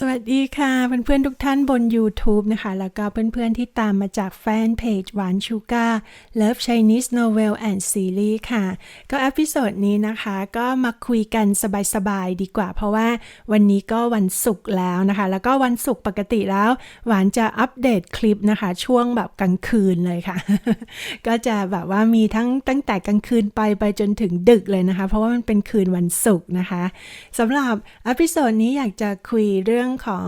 สวัสดีค่ะเพื่อนๆทุกท่านบน YouTube นะคะ แล้วก็เพื่อนๆที่ตามมาจากแฟนเพจหวานชูกา Love Chinese Novel and Series ค่ะ ก็อพิโซดนี้นะคะ ก็มาคุยกันสบายๆดีกว่า เพราะว่าวันนี้ก็วันศุกร์แล้วนะคะ แล้วก็วันศุกร์ปกติแล้ว หวานจะอัปเดตคลิปนะคะ ช่วงแบบกลางคืนเลยค่ะ ก็จะแบบว่ามีทั้งตั้งแต่กลางคืนไปไปจนถึงดึกเลยนะคะ เพราะว่ามันเป็นคืนวันศุกร์นะคะสำหรับอพิโซดนี้อยากจะคุยเรื่องของ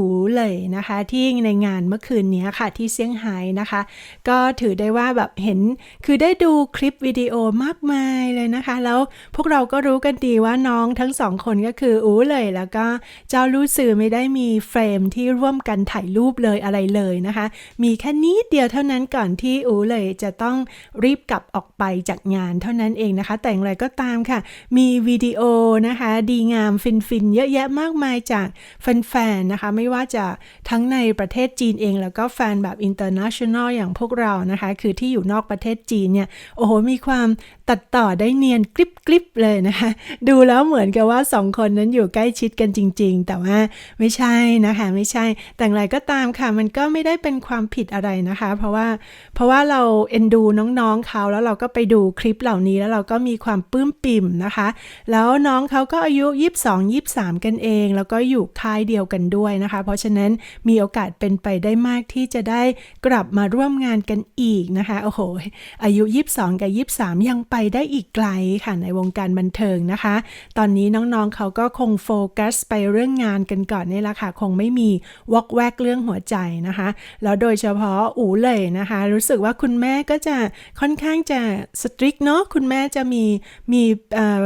อูเลยนะคะ ที่ในงานเมื่อคืนนี้ค่ะที่เซี่ยงไฮ้นะคะ ก็ถือได้ว่าแบบเห็นคือได้ดูคลิปวิดีโอมากมายเลยนะคะ แล้วพวกเราก็รู้กันดีว่าน้องทั้งสองคนก็คืออูเลยแล้วก็เจ้าลู่สื่อไม่ได้มีเฟรมที่ร่วมกันถ่ายรูปเลยอะไรเลยนะคะ มีแค่นิดเดียวเท่านั้นก่อนที่อูเลยจะต้องรีบกลับออกไปจากงานเท่านั้นเองนะคะ แต่อย่างไรก็ตามค่ะ มีวิดีโอนะคะ ดีงามฟินๆเยอะแยะมากมายจากแฟนๆนะคะไม่ว่าจะทั้งในประเทศจีนเอง แล้วก็แฟนแบบ international อย่างพวกเรานะคะ คือที่อยู่นอกประเทศจีนเนี่ย โอ้โห มีความตัดต่อได้เนียนกริบกริบเลยนะคะ ดูแล้วเหมือนกับว่าสองคนนั้นอยู่ใกล้ชิดกันจริง ๆ แต่ว่าไม่ใช่นะคะ ไม่ใช่ แต่อย่างไรก็ตามค่ะ มันก็ไม่ได้เป็นความผิดอะไรนะคะ เพราะว่า เพราะว่าเราเอ็นดูน้องๆเขาแล้วเราก็ไปดูคลิปเหล่านี้แล้วเราก็มีความปลื้มปิ่มนะคะ แล้วน้องเขาก็อายุ 22 23 กันเอง แล้วก็อยู่ค่ายเดียวกันด้วยนะคะเพราะฉะนั้นมีโอกาสเป็นไปได้มากที่จะได้กลับมาร่วมงานกันอีกนะคะ โอ้โห อายุ 22 กับ 23 ยังไปได้อีกไกลค่ะในวงการบันเทิงนะคะ ตอนนี้น้องๆเขาก็คงโฟกัสไปเรื่องงานกันก่อนนี่แหละค่ะ คงไม่มีวอกแวกเรื่องหัวใจนะคะ แล้วโดยเฉพาะอูเลยนะคะ รู้สึกว่าคุณแม่ก็จะค่อนข้างจะสตริกเนาะคุณแม่จะมีมีเอ่อ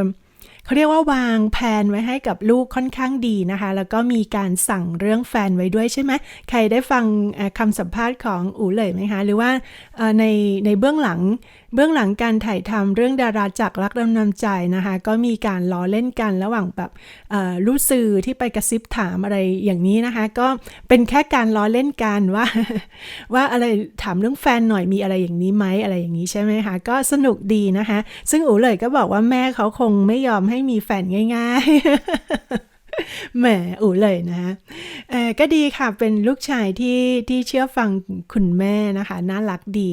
เขาเรียกว่าวางแผนไว้ให้กับลูกค่อนข้างดีนะคะ แล้วก็มีการสั่งเรื่องแฟนไว้ด้วยใช่ไหมใครได้ฟังคำสัมภาษณ์ของอู๋เลยไหมคะ หรือว่าในในเบื้องหลัง เบื้องหลังการถ่ายทำเรื่องดาราจากรักดำนำใจนะคะ ก็มีการล้อเล่นกันระหว่างแบบเอ่อลูกสื่อที่ไปกระซิบถามอะไรอย่างนี้นะคะ ก็เป็นแค่การล้อเล่นกันว่า ว่าอะไรถามเรื่องแฟนหน่อยมีอะไรอย่างนี้ไหมอะไรอย่างนี้ใช่ไหมคะ ก็สนุกดีนะคะ ซึ่งอู๋เลยก็บอกว่าแม่เขาคงไม่ยอมให้มีแฟนง่าย ๆ แหมอู๋เลยนะเออก็ดีค่ะเป็นลูกชายที่ที่เชื่อฟังคุณแม่นะคะ น่ารักดี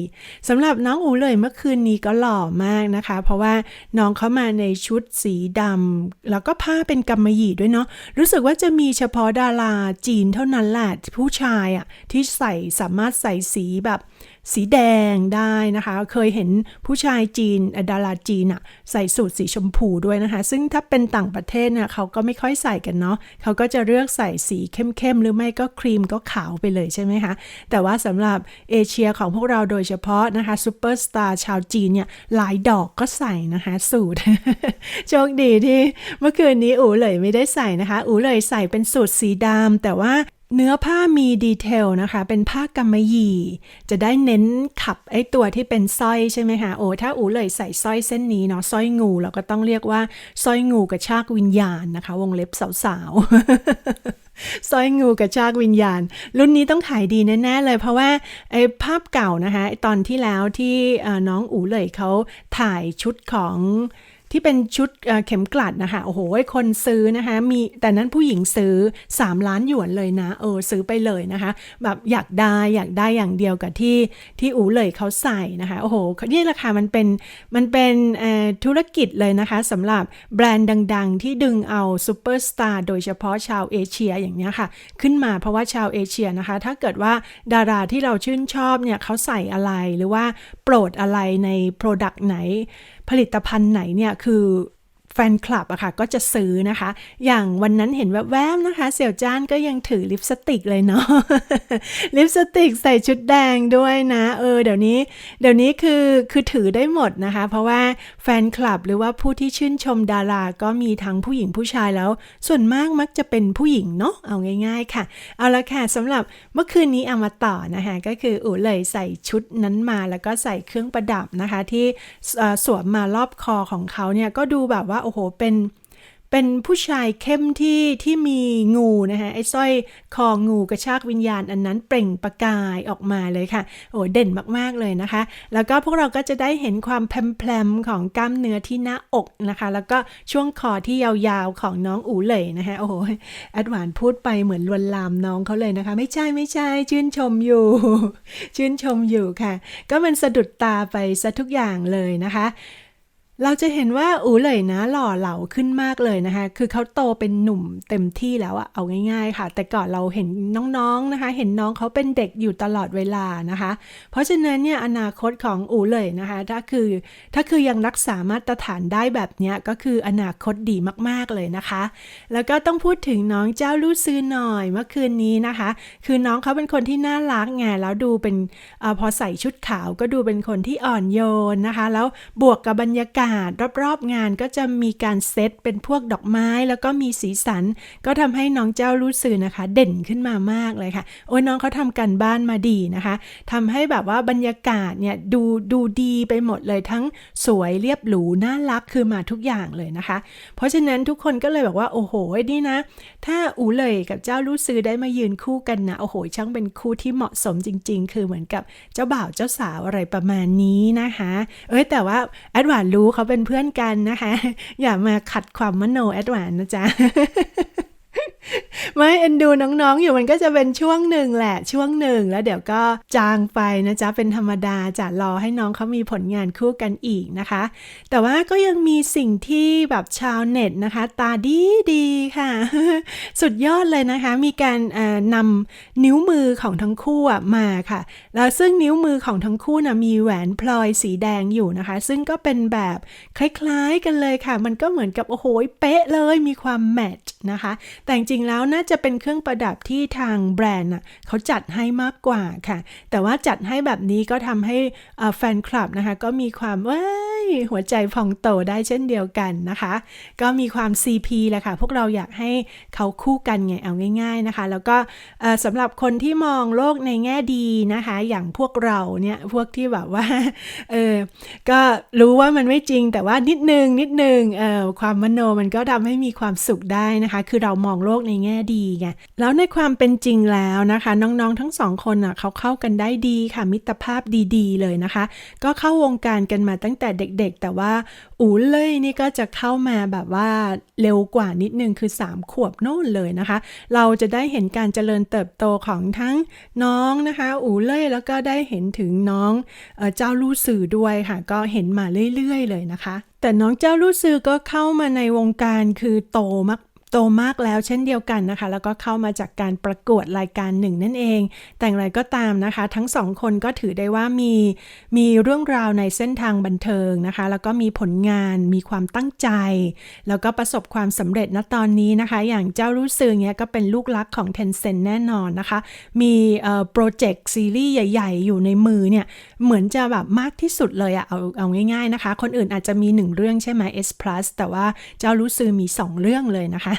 สำหรับน้องอู๋เลยเมื่อคืนนี้ก็หล่อมากนะคะ เพราะว่าน้องเขามาในชุดสีดำแล้วก็ผ้าเป็นกำมะหยี่ด้วยเนาะรู้สึกว่าจะมีเฉพาะดาราจีนเท่านั้นแหละผู้ชายอะ่ะที่ใส่สามารถใส่สีแบบ สีแดงได้นะคะ เคยเห็นผู้ชายจีนดาราจีนอะใส่สูทสีชมพูด้วยนะคะ ซึ่งถ้าเป็นต่างประเทศเนี่ยเขาก็ไม่ค่อยใส่กันเนาะเขาก็จะเลือกใส่สีเข้มๆ หรือไม่ก็ครีมก็ขาวไปเลยใช่ไหมคะ แต่ว่าสำหรับเอเชียของพวกเราโดยเฉพาะนะคะซูเปอร์สตาร์ชาวจีนเนี่ยหลายดอกก็ใส่นะคะสูตรโชคดีที่เมื่อคืนนี้อูเลยไม่ได้ใส่นะคะ อูเลยใส่เป็นสูตรสีดำแต่ว่า เนื้อผ้ามีดีเทลนะคะ เป็นผ้ากำมะหยี่ จะได้เน้นขับไอตัวที่เป็นสร้อยใช่ไหมคะโอ้ถ้าอูเลยใส่สร้อยเส้นนี้เนาะสร้อยงูเราก็ต้องเรียกว่าสร้อยงูกระชากวิญญาณนะคะ วงเล็บสาวๆสร้อยงูกระชากวิญญาณ รุ่นนี้ต้องขายดีแน่ๆเลยเพราะว่าไอภาพเก่านะคะตอนที่แล้วที่น้องอูเลยเขาถ่ายชุดของ ที่เป็นชุดเข็มกลัดนะคะ โอ้โห คนซื้อนะคะ มีแต่นั้นผู้หญิงซื้อ 3 ล้านหยวนเลยนะ เออ ซื้อไปเลยนะคะ แบบอยากได้อยากได้อย่างเดียวกับที่ที่อูเลยเขาใส่นะคะ โอ้โห นี่แหละค่ะมันเป็นมันเป็นธุรกิจเลยนะคะสำหรับแบรนด์ดัง ๆ ที่ดึงเอาซูเปอร์สตาร์โดยเฉพาะชาวเอเชียอย่างนี้ค่ะ ขึ้นมาเพราะว่าชาวเอเชียนะคะ ถ้าเกิดว่าดาราที่เราชื่นชอบเนี่ยเขาใส่อะไรหรือว่าโปรดอะไรในโปรดักต์ไหน ผลิตภัณฑ์ไหนเนี่ยคือ แฟนคลับอะค่ะก็จะซื้อนะคะ อย่างวันนั้นเห็นแวบๆนะคะ เสี่ยวจ้านก็ยังถือลิปสติกเลยเนาะลิปสติกใส่ชุดแดงด้วยนะเออเดี๋ยวนี้ เดี๋ยวนี้คือคือถือได้หมดนะคะ เพราะว่าแฟนคลับหรือว่าผู้ที่ชื่นชมดาราก็มีทั้งผู้หญิงผู้ชายแล้ว ส่วนมากมักจะเป็นผู้หญิงเนาะเอาง่าย ๆ ค่ะ เอาละค่ะสำหรับเมื่อคืนนี้เอามาต่อนะคะก็คืออู๋เลยใส่ชุดนั้นมาแล้วก็ใส่เครื่องประดับนะคะ ที่สวมมารอบคอของเขาเนี่ยก็ดูแบบว่าโอ้โหเป็นเป็นผู้ชายเข้มที่ที่มีงูนะคะไอ้สร้อยคองูกระชากวิญญาณอันนั้นเปล่งประกายออกมาเลยค่ะ โอ้เด่นมากๆเลยนะคะ แล้วก็พวกเราก็จะได้เห็นความแพรมๆของกล้ามเนื้อที่หน้าอกนะคะ แล้วก็ช่วงคอที่ยาวๆของน้องอูเล่ยนะคะโอ้โหแอดวานพูดไปเหมือนลวนลามน้องเขาเลยนะคะ ไม่ใช่ไม่ใช่ชื่นชมอยู่ ชื่นชมอยู่ค่ะ ก็มันสะดุดตาไปซะทุกอย่างเลยนะคะ เราจะเห็นว่าอูเลยนะหล่อเหลาขึ้นมากเลยนะคะ คือเขาโตเป็นหนุ่มเต็มที่แล้วอะเอาง่าย ๆ ค่ะ แต่ก่อนเราเห็นน้องๆนะคะ เห็นน้องเขาเป็นเด็กอยู่ตลอดเวลานะคะ เพราะฉะนั้นเนี่ยอนาคตของอูเลยนะคะ ถ้าคือถ้าคือยังรักษามาตรฐานได้แบบเนี้ยก็คืออนาคตดีมากๆเลยนะคะ แล้วก็ต้องพูดถึงน้องเจ้าลู่ซื้อหน่อยเมื่อคืนนี้นะคะ คือน้องเขาเป็นคนที่น่ารักไงแล้วดูเป็นอพอใส่ชุดขาวก็ดูเป็นคนที่อ่อนโยนนะคะ แล้วบวกกับบรรยากาศรอบๆงานก็จะมีการเซตเป็นพวกดอกไม้แล้วก็มีสีสัน ก็ทำให้น้องเจ้าลู่ซื้อนะคะ เด่นขึ้นมามากเลยค่ะ โอ้ยน้องเขาทำกันบ้านมาดีนะคะทำให้แบบว่าบรรยากาศเนี่ยดูดูดีไปหมดเลยทั้งสวยเรียบหรูน่ารักคือมาทุกอย่างเลยนะคะ เพราะฉะนั้นทุกคนก็เลยบอกว่าโอ้โหนี่นะ ถ้าอูเลยกับเจ้าลู่ซื้อได้มายืนคู่กันนะโอ้โหช่างเป็นคู่ที่เหมาะสมจริง ๆ คือเหมือนกับเจ้าบ่าวเจ้าสาวอะไรประมาณนี้นะคะ เอ้ยแต่ว่าแอดวานรู้เขาเป็นเพื่อนกันนะคะ อย่ามาขัดความมโนแอดวานนะจ๊ะ ไม่เอ็นดูน้องๆ อยู่มันก็จะเป็นช่วงหนึ่งแหละช่วงหนึ่งแล้วเดี๋ยวก็จางไปนะจ๊ะ เป็นธรรมดาจะรอให้น้องเขามีผลงานคู่กันอีกนะคะ แต่ว่าก็ยังมีสิ่งที่แบบชาวเน็ตนะคะ ตาดีดีค่ะ สุดยอดเลยนะคะ มีการนำนิ้วมือของทั้งคู่มาค่ะ แล้วซึ่งนิ้วมือของทั้งคู่นะมีแหวนพลอยสีแดงอยู่นะคะ ซึ่งก็เป็นแบบคล้ายๆกันเลยค่ะ มันก็เหมือนกับโอ้โหเป๊ะเลยมีความแมทช์ นะคะ แต่จริงๆแล้วน่าจะเป็นเครื่องประดับที่ทางแบรนด์เขาจัดให้มากกว่าค่ะ แต่ว่าจัดให้แบบนี้ก็ทำให้แฟนคลับนะคะ ก็มีความว้า หัวใจพองโตได้เช่นเดียวกันนะคะ ก็มีความ CP แหละค่ะ พวกเราอยากให้เขาคู่กันไงเอาง่าย ๆนะคะ แล้วก็สำหรับคนที่มองโลกในแง่ดีนะคะ อย่างพวกเราเนี่ยพวกที่แบบว่าเออก็รู้ว่ามันไม่จริงแต่ว่านิดนึงนิดนึงเออความมโนมันก็ทำให้มีความสุขได้นะคะ คือเรามองโลกในแง่ดีไงแล้วในความเป็นจริงแล้วนะคะ น้องๆทั้งสองคนอะเขาเข้ากันได้ดีค่ะมิตรภาพดีๆ เลยนะคะ ก็เข้าวงการกันมาตั้งแต่เด็กๆแต่ว่าอูเล่ยนี่ก็จะเข้ามาแบบว่าเร็วกว่านิดนึงคือ 3 ขวบโน่นเลยนะคะ เราจะได้เห็นการเจริญเติบโตของทั้งน้องนะคะ อูเล่ยแล้วก็ได้เห็นถึงน้องเอเจ้าลู่สื่อด้วยค่ะ ก็เห็นมาเรื่อย ๆ เลยนะคะ แต่น้องเจ้าลู่ซื่อก็เข้ามาในวงการคือโตมาก โตมากแล้วเช่นเดียวกันนะคะ แล้วก็เข้ามาจากการประกวดรายการหนึ่งนั่นเอง แต่อย่างไรก็ตามนะคะ ทั้งสองคนก็ถือได้ว่ามีมีเรื่องราวในเส้นทางบันเทิงนะคะ แล้วก็มีผลงานมีความตั้งใจ แล้วก็ประสบความสำเร็จณตอนนี้นะคะ อย่างเจ้ารู้สึกเนี้ยก็เป็นลูกรักของ Tencent แน่นอนนะคะ มีโปรเจกต์ซีรีส์ใหญ่ ๆ อยู่ในมือเนี่ยเหมือนจะแบบมากที่สุดเลยอะเอาเอาง่ายๆนะคะ คนอื่นอาจจะมีหนึ่งเรื่องใช่ไหม S plus แต่ว่าเจ้ารู้สึกมี 2 เรื่องเลยนะคะ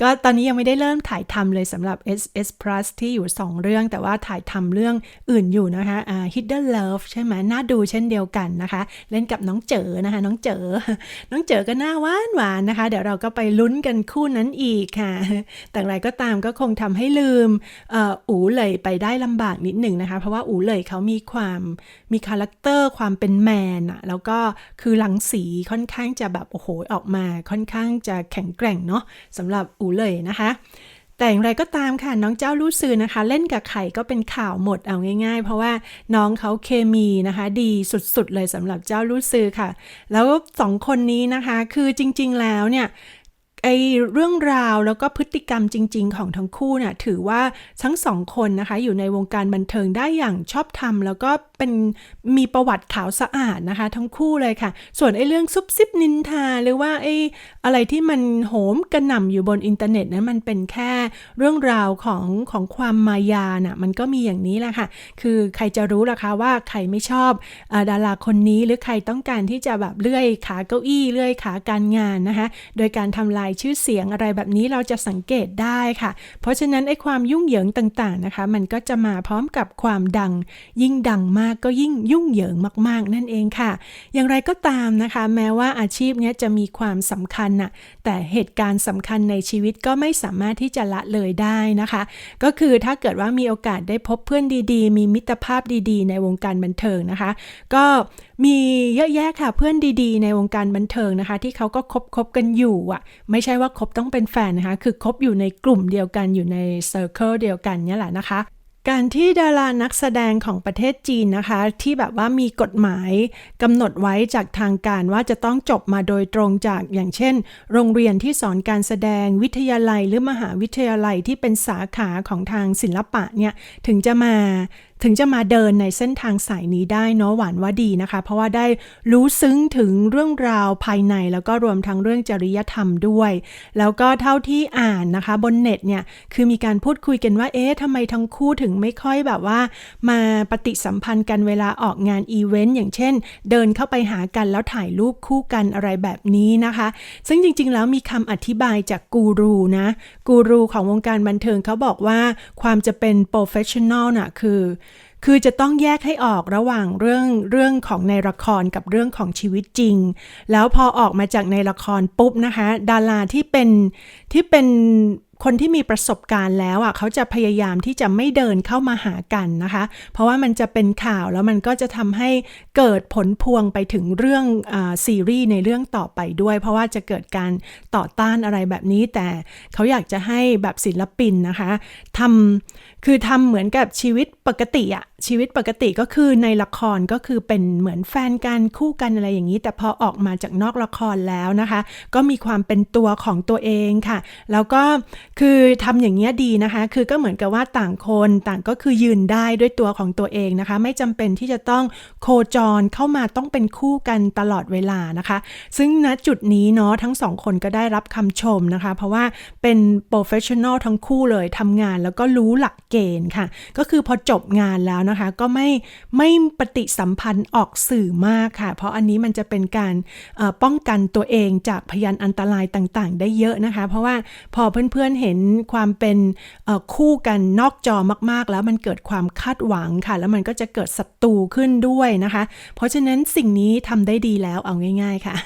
ก็ตอนนี้ยังไม่ได้เริ่มถ่ายทำเลยสำหรับ S S Plus ที่อยู่ 2 เรื่อง แต่ว่าถ่ายทำเรื่องอื่นอยู่นะคะอ่า Hidden Love ใช่ไหมน่าดูเช่นเดียวกันนะคะ เล่นกับน้องเจ๋อนะคะ น้องเจ๋อน้องเจ๋อก็น่าหวานหวานนะคะ เดี๋ยวเราก็ไปลุ้นกันคู่นั้นอีกค่ะ แต่อะไรก็ตามก็คงทำให้ลืมออูเลยไปได้ลำบากนิดหนึ่งนะคะ เพราะว่าอู๋เลยเขามีความมีคาแรคเตอร์ความเป็นแมนอะแล้วก็คือหลังสีค่อนข้างจะแบบโอ้โหออกมาค่อนข้างจะแข็งแกร่งเนาะสำำหรับอูเลยนะคะ แต่อย่างไรก็ตามค่ะน้องเจ้าลู่ซือนะคะ เล่นกับไข่ก็เป็นข่าวหมดเอาง่าย ๆ เพราะว่าน้องเขาเคมีนะคะ ดีสุดๆเลยสำหรับเจ้าลู่ซือค่ะ แล้วสองคนนี้นะคะ คือจริงๆแล้วเนี่ย ไอเรื่องราวแล้วก็พฤติกรรมจริง ๆ ของทั้งคู่เนี่ยถือว่าทั้งสองคนนะคะอยู่ในวงการบันเทิงได้อย่างชอบธรรม แล้วก็เป็นมีประวัติขาวสะอาดนะคะ ทั้งคู่เลยค่ะ ส่วนไอ้เรื่องซุบซิบนินทา หรือว่าไอ้อะไรที่มันโหมกระหน่ำอยู่บนอินเทอร์เน็ตนั้นมันเป็นแค่เรื่องราวของของความมายาน่ะมันก็มีอย่างนี้แหละค่ะ คือใครจะรู้ล่ะคะว่าใครไม่ชอบอดาราคนนี้หรือใครต้องการที่จะแบบเลื่อยขาเก้าอี้เลื่อยขาการงานนะคะ โดยการทำลายายชื่อเสียงอะไรแบบนี้เราจะสังเกตได้ค่ะ เพราะฉะนั้นไอ้ความยุ่งเหยิงต่างๆนะคะ มันก็จะมาพร้อมกับความดัง ยิ่งดังมากก็ยิ่งยุ่งเหยิงมากๆ นั่นเองค่ะ อย่างไรก็ตามนะคะ แม้ว่าอาชีพนี้จะมีความสำคัญน่ะแต่เหตุการณ์สำคัญในชีวิตก็ไม่สามารถที่จะละเลยได้นะคะ ก็คือถ้าเกิดว่ามีโอกาสได้พบเพื่อนดีๆ มีมิตรภาพดีๆ ในวงการบันเทิงนะคะ ก็มีเยอะแยะค่ะเพื่อนดีๆ ในวงการบันเทิงนะคะ ที่เขาก็คบคบกันอยู่อะ ไม่ใช่ว่าคบต้องเป็นแฟนนะคะ คือคบอยู่ในกลุ่มเดียวกันอยู่ในเซอร์เคิลเดียวกันเนี่ยแหละนะคะการที่ดารานักแสดงของประเทศจีนนะคะ ที่แบบว่ามีกฎหมายกำหนดไว้จากทางการว่าจะต้องจบมาโดยตรงจากอย่างเช่น โรงเรียนที่สอนการแสดงวิทยาลัยหรือมหาวิทยาลัยที่เป็นสาขาของทางศิลปะเนี่ย ถึงจะมา ถึงจะมาเดินในเส้นทางสายนี้ได้เนาะหวานว่าดีนะคะ เพราะว่าได้รู้ซึ้งถึงเรื่องราวภายในแล้วก็รวมทั้งเรื่องจริยธรรมด้วย แล้วก็เท่าที่อ่านนะคะบนเน็ตเนี่ยคือมีการพูดคุยกันว่าเอ๊ะทำไมทั้งคู่ถึงไม่ค่อยแบบว่า มาปฏิสัมพันธ์กันเวลาออกงานอีเวนต์อย่างเช่น เดินเข้าไปหากันแล้วถ่ายรูปคู่กันอะไรแบบนี้นะคะ ซึ่งจริงๆ แล้วมีคำอธิบายจากกูรูนะกูรูของวงการบันเทิงเขาบอกว่าความจะเป็นโปรเฟชชั่นอลน่ะคือ คือจะต้องแยกให้ออกระหว่างเรื่องเรื่องของในละครกับเรื่องของชีวิตจริง แล้วพอออกมาจากในละครปุ๊บนะคะ ดาราที่เป็นที่เป็นคนที่มีประสบการณ์แล้วอะเขาจะพยายามที่จะไม่เดินเข้ามาหากันนะคะ เพราะว่ามันจะเป็นข่าวแล้วมันก็จะทำให้เกิดผลพวงไปถึงเรื่องอซีรีส์ในเรื่องต่อไปด้วย เพราะว่าจะเกิดการต่อต้านอะไรแบบนี้ แต่เขาอยากจะให้แบบศิลปินนะคะทำ คือทำเหมือนกับชีวิตปกติอะชีวิตปกติก็คือในละครก็คือเป็นเหมือนแฟนกันคู่กันอะไรอย่างนี้ แต่พอออกมาจากนอกละครแล้วนะคะ ก็มีความเป็นตัวของตัวเองค่ะ แล้วก็คือทำอย่างเงี้ยดีนะคะ คือก็เหมือนกับว่าต่างคนต่างก็คือยืนได้ด้วยตัวของตัวเองนะคะ ไม่จำเป็นที่จะต้องโคจรเข้ามาต้องเป็นคู่กันตลอดเวลานะคะ ซึ่งณจุดนี้เนาะทั้งสองคนก็ได้รับคำชมนะคะ เพราะว่าเป็นโปรเฟชชั่นอลทั้งคู่เลยทำงานแล้วก็รู้หลักเกณฑ์ค่ะ ก็คือพอจบงานแล้วนะคะ ก็ไม่ไม่ปฏิสัมพันธ์ออกสื่อมากค่ะ เพราะอันนี้มันจะเป็นการป้องกันตัวเองจากพยานอันตรายต่างๆ ได้เยอะนะคะ เพราะว่าพอเพื่อนๆเห็นความเป็นคู่กันนอกจอมากๆ แล้วมันเกิดความคาดหวังค่ะ แล้วมันก็จะเกิดศัตรูขึ้นด้วยนะคะ เพราะฉะนั้นสิ่งนี้ทำได้ดีแล้วเอาง่าย ๆค่ะ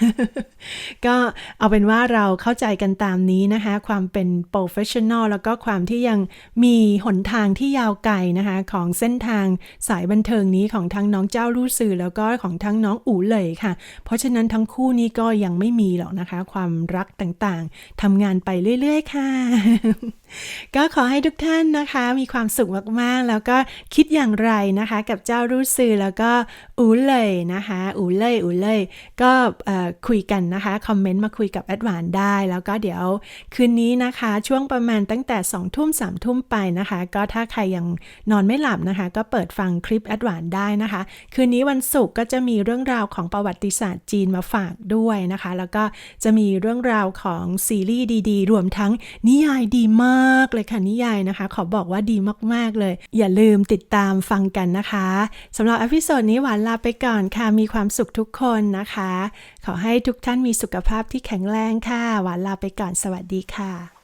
ก็เอาเป็นว่าเราเข้าใจกันตามนี้นะคะ ความเป็น professional แล้วก็ความที่ยังมีหนทางที่ยาวไกลนะคะ ของเส้นทางสายบันเทิงนี้ของทั้งน้องเจ้ารู้สื่อแล้วก็ของทั้งน้องอู่เลยค่ะ เพราะฉะนั้นทั้งคู่นี้ก็ยังไม่มีหรอกนะคะ ความรักต่างๆทำงานไปเรื่อย ๆ ค่ะ ก็ขอให้ทุกท่านนะคะ มีความสุขมากๆ แล้วก็คิดอย่างไรนะคะ กับเจ้ารู้สื่อแล้วก็อูเลยนะคะ อูเลยอูเลย ก็คุยกันนะคะ คอมเมนต์มาคุยกับแอดวานได้ แล้วก็เดี๋ยวคืนนี้นะคะ ช่วงประมาณตั้งแต่2องทุ่มสามทุ่มไปนะคะ ก็ถ้าใครยังนอนไม่หลับนะคะ ก็เปิดฟังคลิปแอดวานได้นะคะ คืนนี้วันศุกร์ก็จะมีเรื่องราวของประวัติศาสตร์จีนมาฝากด้วยนะคะ แล้วก็จะมีเรื่องราวของซีรีส์ดีๆ รวมทั้งนิยายดีมากากเลยค่ะนิยายนะคะ ขอบอกว่าดีมากๆเลย อย่าลืมติดตามฟังกันนะคะสำหรับอพิโซดนี้หวานลาไปก่อนค่ะ มีความสุขทุกคนนะคะ ขอให้ทุกท่านมีสุขภาพที่แข็งแรงค่ะ หวานลาไปก่อนสวัสดีค่ะ